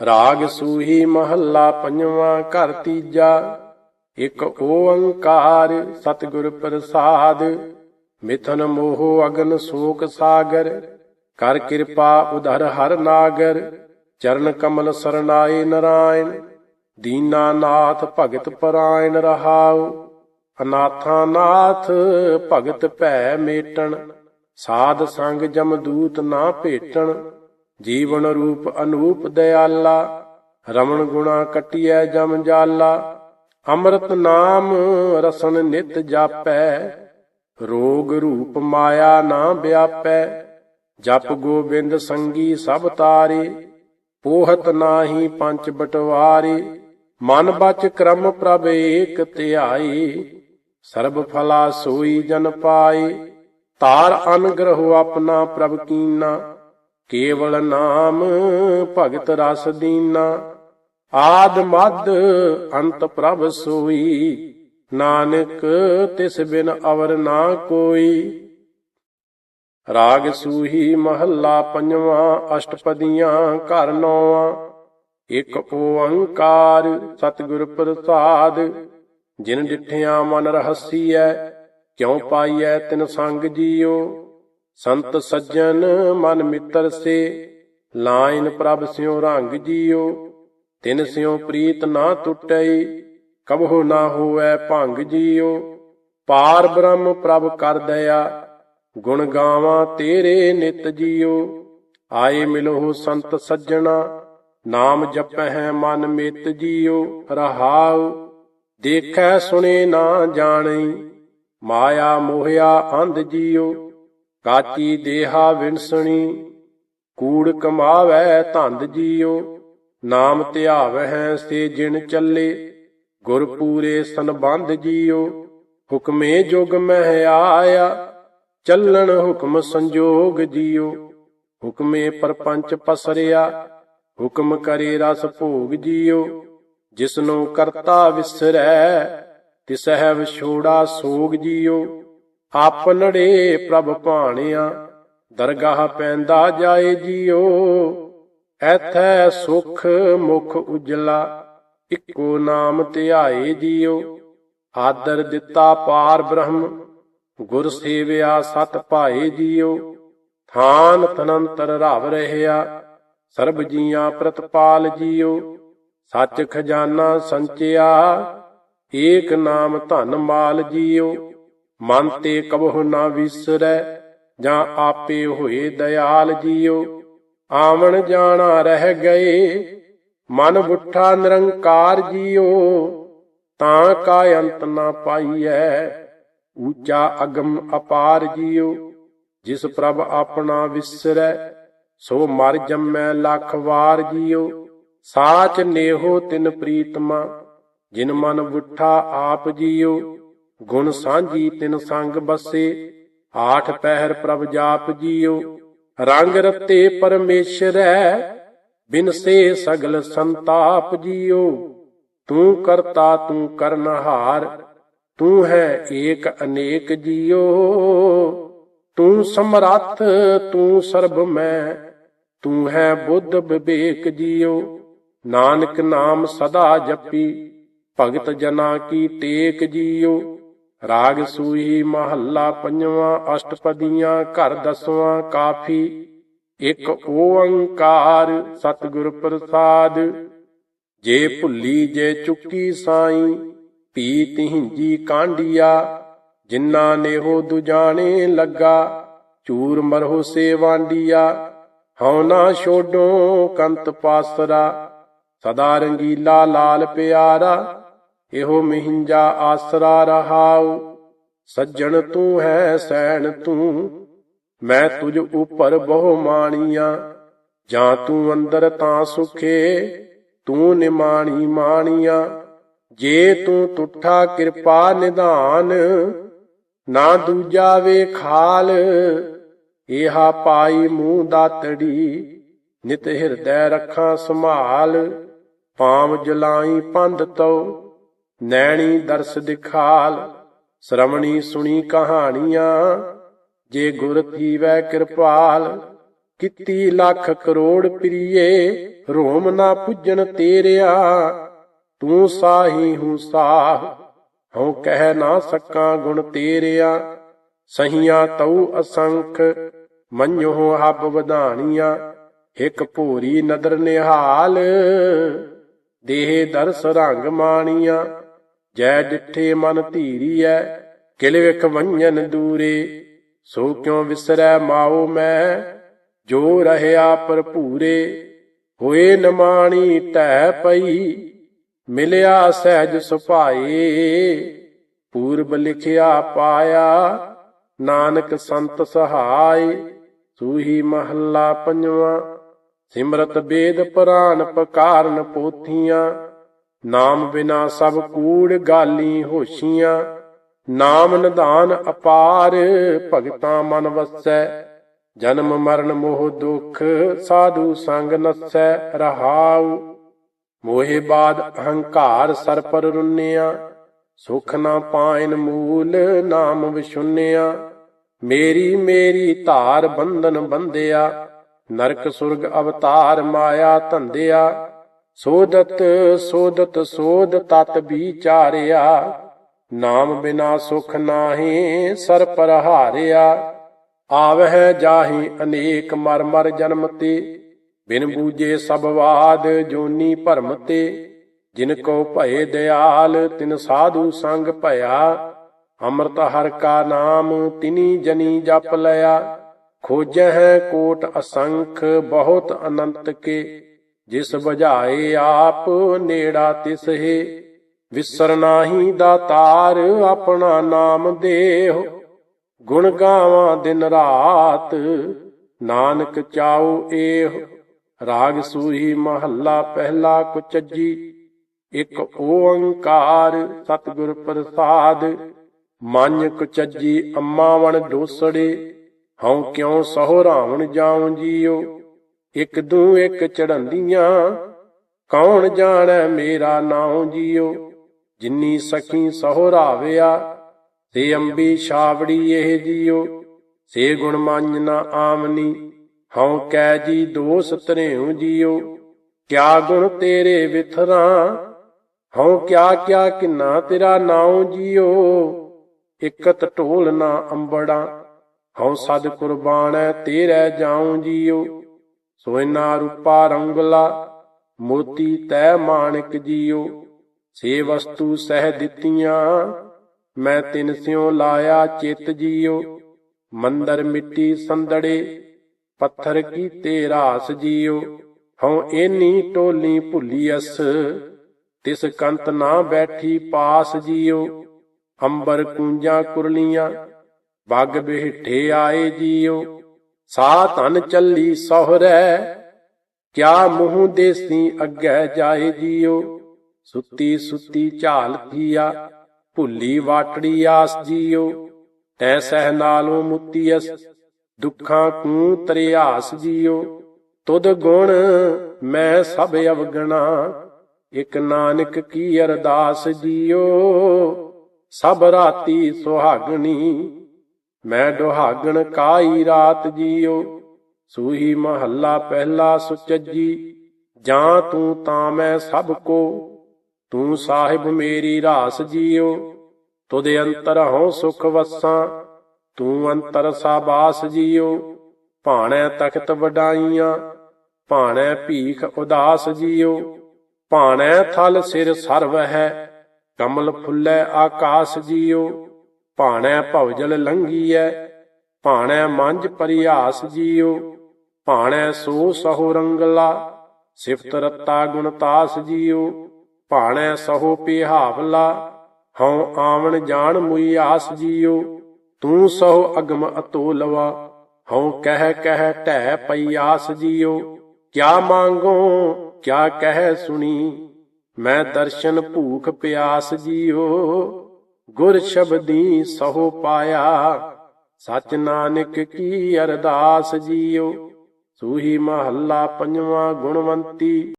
ਰਾਗ ਸੂਹੀ ਮਹੱਲਾ ਪੰਜਵਾਂ, ਘਰ ਤੀਜਾ। ਇੱਕ ਓੰਕਾਰ ਸਤਿਗੁਰ ਪ੍ਰਸਾਦ, ਮਿਥਨ ਮੋਹ ਅਗਨ ਸੋਕ ਸਾਗਰ। ਕਰ ਕਿਰਪਾ ਉਧਰ ਹਰ ਨਾਗਰ, ਚਰਨ ਕਮਲ ਸਰਨਾਏ ਨਰਾਇਣ। ਦੀਨਾ ਨਾਥ ਭਗਤ ਪਰਾਇਣ ਰਹਾਉ, ਅਨਾਥਾ ਨਾਥ ਭਗਤ ਭੈ ਮੇਟਣ। ਸਾਧ ਸੰਗ ਜਮਦੂਤ ਨਾ ਭੇਟਣ। ਜੀਵਨ ਰੂਪ ਅਨੂਪ ਦਇਆਲਾ ਰਮਣ ਗੁਣਾ ਕਟਿਐ ਜਮ ਜਾਲਾ, ਅੰਮ੍ਰਿਤ ਨਾਮ ਰਸਨ ਨਿਤ ਜਾਪੈ, ਰੋਗ ਰੂਪ ਮਾਇਆ ਨਾ ਵਿਆਪੈ, ਜਪ ਗੋਬਿੰਦ ਸੰਗੀ ਸਭ ਤਾਰੇ, ਪੋਹਤ ਨਾਹੀ ਪੰਜ ਬਟਵਾਰੇ, ਮਨ ਬਚ ਕਰਮ ਪ੍ਰਭ ਏਕ ਧਿਆਈ ਸਰਬ ਫਲਾ ਸੋਈ ਜਨ ਪਾਏ ਤਾਰ ਅਨਗ੍ਰਹ ਆਪਣਾ ਪ੍ਰਭ ਕੀਨਾ। ਕੇਵਲ ਨਾਮ ਭਗਤ ਰਸ ਦੀਨਾ। ਆਦ ਮਦ ਅੰਤ ਪ੍ਰਭ ਸੋਈ। ਨਾਨਕ ਤਿਸ ਬਿਨ ਅਵਰ ਨਾ ਕੋਈ। ਰਾਗ ਸੂਹੀ ਮਹੱਲਾ ਪੰਜਵਾਂ, ਅਸ਼ਟਪਦੀਆਂ ਘਰ ਨੌਵਾਂ। ਇੱਕ ਓੰਕਾਰ ਸਤਿਗੁਰ ਪ੍ਰਸਾਦ। ਜਿਨ ਡਿਠਿਆ ਮਨ ਰਹਸੀਐ, ਕਿਉ ਪਾਈਐ ਤਿਨ ਸੰਗ ਜੀਓ। ਸੰਤ ਸੱਜਣ ਮਨ ਮਿੱਤਰ ਸੇ, ਲਾਇਨ ਪ੍ਰਭ ਸਿਉ ਰੰਗ ਜੀਓ, ਤਿਨ ਸਿਉ ਪ੍ਰੀਤ ਨਾ ਟੁੱਟਈ, ਕਬਹੁ ਨਾ ਹੋਵੈ ਭੰਗ ਜੀਓ। ਪਾਰ ਬ੍ਰਹਮ ਪ੍ਰਭ ਕਰ ਦਇਆ, ਗੁਣ ਗਾਵਾਂ ਤੇਰੇ ਨਿਤ ਜੀਓ। ਆਏ ਮਿਲੋ ਸੰਤ ਸੱਜਣਾ, ਨਾਮ ਜਪਹਿ ਮਨ ਮਿਤ ਜੀਓ। ਰਹਾਉ, ਦੇਖੈ ਸੁਣੇ ਨਾ ਜਾਣਈ ਮਾਇਆ ਮੋਹਿਆ ਅੰਧ ਜੀਓ। ਕਾਚੀ ਦੇਹਾ ਵਿਣਸਣੀ ਕੂੜ ਕਮਾਵੈ ਧੰਦ ਜੀਓ, ਨਾਮ ਧਿਆਵਹਿ ਸੇ ਜਿਣ ਚੱਲੇ ਗੁਰ ਪੂਰੇ ਸੰਬੰਧ ਜੀਓ, ਹੁਕਮੇ ਜੁਗ ਮਹਿ ਆਇਆ, ਚੱਲਣ ਹੁਕਮ ਸੰਜੋਗ ਜੀਓ, ਹੁਕਮੇ ਪਰਪੰਚ ਪਸਰਿਆ, ਹੁਕਮ ਕਰੇ ਰਸ ਭੋਗ ਜੀਓ, ਜਿਸਨੂੰ ਕਰਤਾ ਵਿਸਰੈ ਤਿਸਹਿ ਵਿਛੋੜਾ ਸੋਗ ਆਪ ਆਪਨੜੇ ਪ੍ਰਭ ਭਾਣਿਆ, ਦਰਗਾਹ ਪੈਂਦਾ ਜਾਏ ਜੀਓ। ਐਥੈ ਸੁਖ ਮੁਖ ਉਜਲਾ, ਇੱਕੋ ਨਾਮ ਧਿਆਏ ਜੀਓ। ਆਦਰ ਦਿੱਤਾ ਪਾਰ ਬ੍ਰਹਮ, ਗੁਰ ਸੇਵਿਆ ਸਤ ਭਾਏ ਜੀਓ। ਥਾਨ ਤਨੰਤਰ ਰਵ ਰਹਿਆ, ਸਰਬ ਜੀਆਂ ਪ੍ਰਤਪਾਲ ਜੀਓ। ਸੱਚ ਖਜ਼ਾਨਾ ਸੰਚਿਆ, ਏਕ ਨਾਮ ਧਨ ਮਾਲ ਜੀਓ। ਮਨ ਤੇ ਕਬਹੁ ਨਾ ਵਿਸਰੈ, ਜਾਂ ਆਪੇ ਹੋਏ ਦਇਆਲ ਜੀਓ। ਆਵਣ ਜਾਣਾ ਰਹਿ ਗਏ, ਮਨ ਬੁੱਠਾ ਨਿਰੰਕਾਰ ਜੀਓ। ਤਾਂ ਕਾ ਅੰਤ ਨਾ ਪਾਈਐ ਊਚਾ ਅਗਮ ਅਪਾਰ ਜੀਓ। ਜਿਸ ਪ੍ਰਭ ਆਪਣਾ ਵਿਸਰੈ, ਸੋ ਮਰ ਜੰਮੈ ਲੱਖ ਵਾਰ ਜੀਓ। ਸਾਚ ਨੇਹੋ ਤਿਨ ਪ੍ਰੀਤਮਾ, ਜਿਨ ਮਨ ਬੁੱਠਾ ਆਪ ਜੀਓ। ਗੁਣ ਸਾਂਝੀ ਤਿਨ ਸੰਗ ਬਸੇ, ਆਠ ਪਹਿਰ ਪ੍ਰਭ ਜਾਪ ਜੀਓ। ਰੰਗ ਰਤੇ ਪਰਮੇਸ਼ਰੈ ਬਿਨ ਸੇ ਸਗਲ ਸੰਤਾਪ ਜੀਓ। ਤੂੰ ਕਰਤਾ, ਤੂੰ ਕਰਨਹਾਰ ਤੂੰ ਹੈ ਏਕ ਅਨੇਕ ਜੀਓ। ਤੂੰ ਸਮਰੱਥ, ਤੂੰ ਸਰਬ ਮੈਂ ਤੂੰ ਹੈ ਬੁੱਧ ਵਿਵੇਕ ਜੀਓ। ਨਾਨਕ ਨਾਮ ਸਦਾ ਜਪੀ, ਭਗਤ ਜਨਾ ਕੀ ਟੇਕ ਜੀਓ। ਰਾਗ ਸੂਹੀ ਮਹੱਲਾ ਪੰਜਵਾਂ, ਅਸ਼ਟਪਦੀਆਂ ਘਰ ਦਸਵਾਂ, ਕਾਫੀ। ਇੱਕ ਓੰਕਾਰ ਸਤਿਗੁਰ ਪ੍ਰਸਾਦ। ਜੇ ਭੁੱਲੀ ਜੇ ਚੁੱਕੀ ਸਾਈ ਪੀ ਤਿਹਿੰਜੀ ਕਾਂਡੀਆ। ਜਿਨ੍ਹਾਂ ਨੇਹੋ ਦੁਜਾਣੇ ਲੱਗਾ, ਚੂਰ ਮਰਹੁ ਸੇਵਾਂਡੀਆ। ਹਉ ਨਾ ਛੋਡੋ ਕੰਤ ਪਾਸਰਾ, ਸਦਾ ਰੰਗੀਲਾ ਲਾਲ ਪਿਆਰਾ। ਇਹੋ ਮਿਹੰਜਾ ਆਸਰਾ ਰਹਾਉ। ਸੱਜਣ ਤੂੰ ਹੈ ਸੈਣ ਤੂੰ, ਮੈਂ ਤੁਝ ਉਪਰ ਬਹੁ ਮਾਣੀਆਂ। ਜਾਂ ਤੂੰ ਅੰਦਰ ਤਾਂ ਸੁਖੇ, ਤੂੰ ਨਿਮਾਣੀ ਮਾਣੀਆਂ। ਜੇ ਤੂੰ ਤੁਠਾ ਕਿਰਪਾ ਨਿਧਾਨ, ਨਾ ਦੂਜਾ ਵੇ ਖਾਲ। ਇਹਾ ਪਾਈ ਮੂੰਹ ਦਾਤੜੀ ਨਿਤ ਹਿਰਦੈ ਰੱਖਾਂ ਸੰਭਾਲ। ਪਾਮ ਜਲਾਈ ਪੰਧ ਤਉ ਨੈਣੀ ਦਰਸ ਦਿਖਾਲ ਸ਼ਰਮਣੀ ਸੁਣੀ ਕਹਾਣੀਆਂ, ਜੇ ਗੁਰ ਥੀਵੈ ਕਿਰਪਾਲ, ਕਿਤੀ ਲੱਖ ਕਰੋੜ ਪ੍ਰੀਏ, ਰੋਮ ਨਾ ਪੁੱਜਣ ਤੇਰਿਆ, ਤੂੰ ਸਾਹੀ ਹੂੰ ਸਾਹ, ਹਉ ਕਹਿ ਨਾ ਸਕਾਂ ਗੁਣ ਤੇਰਿਆ, ਸਹੀਆਂ ਤਉ ਅਸੰਖ, ਮੰਨਿਓ ਹੱਬ ਵਧਾਣੀਆਂ ਇੱਕ ਭੂਰੀ ਨਦਰ ਨਿਹਾਲ, ਦੇਹ ਦਰਸ ਰੰਗ ਮਾਣੀਆਂ ਜੈ ਡਿਠੇ ਮਨ ਧੀਰੀਐ, ਕਿਲ ਵਿਖ ਵੰਜਨ ਦੂਰੇ। ਸੋ ਕਿਉ ਵਿਸਰੈ ਮਾਉ ਮੈਂ, ਜੋ ਰਹਿਆ ਭਰਪੂਰੇ। ਹੋਏ ਨਮਾਣੀ ਟਹਿ ਪਈ, ਮਿਲਿਆ ਸਹਿਜ ਸੁਭਾਏ। ਪੂਰਬ ਲਿਖਿਆ ਪਾਇਆ, ਨਾਨਕ ਸੰਤ ਸਹਾਈ ਸੂਹੀ ਮਹੱਲਾ ਪੰਜਵਾਂ, ਸਿਮਰਤ ਬੇਦ ਪੁਰਾਨ ਪਕਾਰਨ ਪੋਥੀਆਂ। ਨਾਮ ਬਿਨਾ ਸਭ ਕੂੜ ਗਾਲੀ ਹੋਸ਼ੀਆਂ। ਨਾਮ ਨਿਧਾਨ ਅਪਾਰ, ਭਗਤਾਂ ਮਨ ਵਸੈ। ਜਨਮ ਮਰਨ ਮੋਹ ਦੁਖ, ਸਾਧੂ ਸੰਗ ਨਸੈ ਰਹਾਉ। ਮੋਹਿ ਬਾਦ ਅਹੰਕਾਰ ਸਰ ਪਰ ਰੁੰਨਿਆ। ਸੁਖ ਨਾ ਪਾਇਨ ਮੂਲ, ਨਾਮ ਵਿਸ਼ੁੰਨਿਆ ਮੇਰੀ ਮੇਰੀ ਧਾਰ ਬੰਧਨ ਬੰਧਿਆ। ਨਰਕ ਸੁਰਗ ਅਵਤਾਰ ਮਾਇਆ ਧੰਦਿਆ। ਸੋਦਤ ਸੋਦਤ, ਸੋਦ ਤਤ ਵਿਚਾਰਿਆ। ਨਾਮ ਬਿਨਾ ਸੁਖ ਨਾਹੀ ਸਰ ਪਰ ਆਵਹਿ ਜਾਹੀ ਅਨੇਕ ਮਰ ਮਰ ਜਨਮ ਤੇ ਬਿਨ ਬੂਝੇ ਸਭ ਬਾਦ ਜੋਨੀ ਭਰਮ ਤੇ ਜਿਨ ਕੋ ਭਏ ਦਿਆਲ, ਤਿਨ ਸਾਧੂ ਸੰਗ ਭਇਆ। ਅੰਮ੍ਰਿਤ ਹਰ ਕਾ ਨਾਮ ਤਿਨੀ ਜਨੀ ਜਪ ਲਿਆ। ਖੋਜਹਿ ਕੋਟ ਅਸੰਖ, ਬਹੁਤ ਅਨੰਤ ਕੇ। ਜਿਸ ਬੁਝਾਏ ਆਪ ਨੇੜਾ ਤਿਸ ਹੈ ਵਿਸਰ ਨਾਹੀ ਦਾਤਾਰ ਆਪਣਾ ਨਾਮ ਦੇਹੁ। ਗੁਣ ਗਾਵਾਂ ਦਿਨ ਰਾਤ, ਨਾਨਕ ਚਾਉ ਏਹ। ਰਾਗ ਸੂਹੀ ਮਹੱਲਾ ਪਹਿਲਾ ਕੁਚੱਜੀ, ਇੱਕ ਓੰਕਾਰ ਸਤਿਗੁਰ ਪ੍ਰਸਾਦ। ਮਨ ਕੁਚਜੀ ਅੰਮਾਵਣ ਢੋਸੜੇ, ਹਉ ਕਿਉ ਸਹੁ ਰਾਵਣ ਜਾਉ ਜੀਓ। ਇਕ ਦੂ ਇਕ ਚੜੰਦੀਆਂ ਕੌਣ ਜਾਣੈ ਮੇਰਾ ਨਾਉ ਜੀਓ? ਜਿੰਨੀ ਸਖੀ ਸਹੁ ਰਾਵਿਆ, ਤੇ ਅੰਬੀ ਛਾਵੜੀ ਇਹ ਜੀਓ। ਸੇ ਗੁਣ ਮੰਨ ਆਮਨੀ ਹਉ ਕੈ ਜੀ ਦੋਸ ਧਰਿਉ ਜੀਓ। ਕਿਆ ਗੁਣ ਤੇਰੇ ਵਿਥਰਾ, ਹਉ ਕਿਆ ਕਿਆ ਕਿੰਨਾ ਤੇਰਾ ਨਾਉ ਜੀਓ। ਇਕਤ ਢੋਲ ਨਾ ਅੰਬੜਾ, ਹਉ ਸਦ ਕੁਰਬਾਨੈ ਤੇਰੇ ਜਾਉ ਜੀਉ ਸੋਇਨਾ ਰੂਪਾ ਰੰਗਲਾ, ਮੋਤੀ ਤੈ ਮਾਣਿਕ ਜੀਓ, ਸੇ ਵਸਤੂ ਸਹਿ ਦਿੱਤੀਆਂ, ਮੈਂ ਤਿਨ ਸਿਉ ਲਾਇਆ ਚਿਤ ਜੀਉ ਮੰਦਰ ਮਿੱਟੀ ਸੰਦੜੇ, ਪੱਥਰ ਕੀਤੇ ਰਾਸ ਜੀਉ ਹਉ ਏਨੀ ਟੋਲੀ ਭੁੱਲੀਐਸ ਤਿਸ ਕੰਤ ਨਾ ਬੈਠੀ ਪਾਸ ਜੀਓ, ਅੰਬਰ ਕੂੰਜਾਂ ਕੁਰਲੀਆਂ ਬੱਗ ਬਿਹਠੇ ਆਏ ਜੀਓ ਸਾ ਧਨ ਚੱਲੀ ਸੋਹਰੈ, ਕਿਆ ਮੂੰਹ ਦੇਸੀ ਅੱਗੇ ਜਾਏ ਜੀਓ? ਸੁੱਤੀ ਸੁੱਤੀ ਝਾਲ ਥੀਆ ਭੁੱਲੀ ਵਾਟੜੀ ਆਸ ਜੀਓ? ਤੈ ਸਹਿ ਨਾਲੋਂ ਮੁੱਤੀਐਸ ਦੁੱਖਾਂ ਕੂ ਤਰਿਆਸ ਜੀਓ? ਤੁਦ ਗੁਣ ਮੈਂ ਸਭ ਅਵਗਣਾ, ਇਕ ਨਾਨਕ ਕੀ ਅਰਦਾਸ ਜੀਓ? ਸਭ ਰਾਤੀ ਸੁਹਾਗਣੀ ਮੈਂ ਦੁਹਾਗਣ ਕਾਈ ਰਾਤ ਜੀਉ ਸੂਹੀ ਮਹੱਲਾ ਪਹਿਲਾ ਸੁਚੱਜੀ, ਜਾਂ ਤੂੰ ਤਾਂ ਮੈਂ ਸਭ ਕੋ, ਤੂੰ ਸਾਹਿਬ ਮੇਰੀ ਰਾਸ ਜੀਉ ਤੁਦੇ ਅੰਤਰ ਹਉ ਸੁਖ ਵਸਾਂ, ਤੂੰ ਅੰਤਰ ਸਾਬਾਸ ਜੀਉ ਭਾਣੈ ਤਖਤ ਵਡਾਈਆਂ, ਭਾਣੈ ਭੀਖ ਉਦਾਸ ਜੀਉ ਭਾਣੈ ਥਲ ਸਿਰ ਸਰਵ ਹੈ, ਕਮਲ ਫੁੱਲੈ ਆਕਾਸ ਜੀਉ ਭਾਣੈ ਭਵਜਲ ਲੰਘੀਐ, ਭਾਣੈ ਮੰਝ ਪਰਿਆਸ ਜੀਉ ਭਾਣੈ ਸੋ ਸਹੁ ਰੰਗਲਾ, ਸਿਫਤ ਰਤਾ ਗੁਣਤਾਸ ਜੀਉ ਭਾਣੈ ਸਹੁ ਪਿਹਾਵਲਾ, ਹਉ ਆਵਣ ਜਾਣ ਮੁਈ ਆਸ ਜੀਉ ਤੂੰ ਸਹੁ ਅਗਮ ਅਤੋਲਵਾ, ਹਉ ਕਹਿ ਕਹਿ ਢਹਿ ਪਈ ਆਸ ਜੀਉ ਕਿਆ ਮੰਗੋ, ਕਿਆ ਕਹਿ ਸੁਣੀ, ਮੈਂ ਦਰਸ਼ਨ ਭੂਖ ਪਿਆਸ ਜੀਉ ਗੁਰ ਸ਼ਬਦੀ ਸਹੁ ਪਾਇਆ। ਸਚ ਨਾਨਕ ਕੀ ਅਰਦਾਸ ਜੀਓ। ਸੂਹੀ ਮਹੱਲਾ ਪੰਜਵਾਂ ਗੁਣਵੰਤੀ।